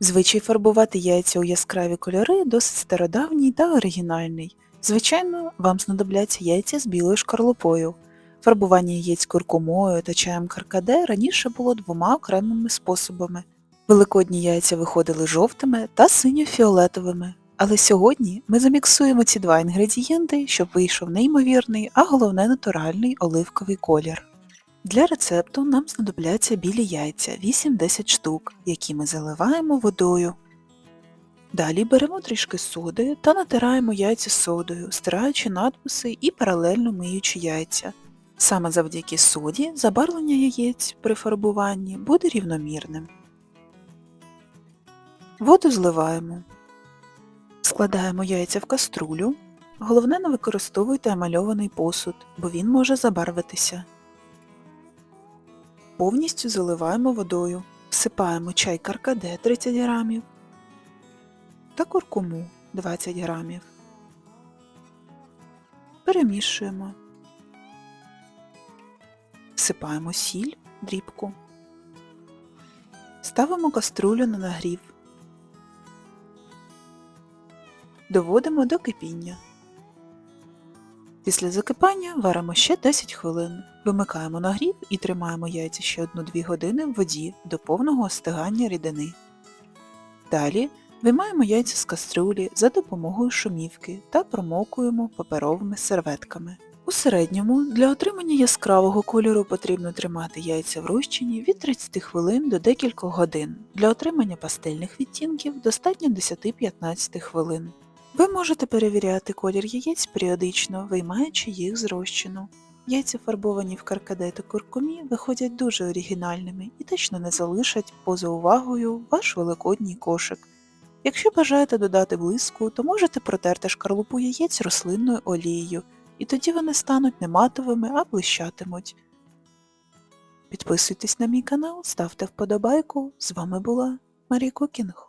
Звичай фарбувати яйця у яскраві кольори досить стародавній та оригінальний. Звичайно, вам знадобляться яйця з білою шкарлупою. Фарбування яєць куркумою та чаєм каркаде раніше було двома окремими способами. Великодні яйця виходили жовтими та синьо-фіолетовими. Але сьогодні ми заміксуємо ці два інгредієнти, щоб вийшов неймовірний, а головне натуральний оливковий колір. Для рецепту нам знадобляться білі яйця 8-10 штук, які ми заливаємо водою. Далі беремо трішки соди та натираємо яйця содою, стираючи надписи і паралельно миючи яйця. Саме завдяки соді забарвлення яєць при фарбуванні буде рівномірним. Воду зливаємо. Складаємо яйця в каструлю. Головне не використовуйте емальований посуд, бо він може забарвитися. Повністю заливаємо водою. Всипаємо чай каркаде 30 грамів та куркуму 20 грамів. Перемішуємо. Всипаємо сіль, дрібку. Ставимо каструлю на нагрів. Доводимо до кипіння. Після закипання варимо ще 10 хвилин. Вимикаємо нагрів і тримаємо яйця ще 1-2 години в воді до повного остигання рідини. Далі виймаємо яйця з каструлі за допомогою шумівки та промокуємо паперовими серветками. У середньому для отримання яскравого кольору потрібно тримати яйця в розчині від 30 хвилин до декількох годин. Для отримання пастельних відтінків достатньо 10-15 хвилин. Ви можете перевіряти колір яєць періодично, виймаючи їх з розчину. Яйця, фарбовані в каркаде та куркумі, виходять дуже оригінальними і точно не залишать поза увагою ваш великодній кошик. Якщо бажаєте додати блиску, то можете протерти шкарлупу яєць рослинною олією, і тоді вони стануть не матовими, а блищатимуть. Підписуйтесь на мій канал, ставте вподобайку. З вами була Марі Кукінг.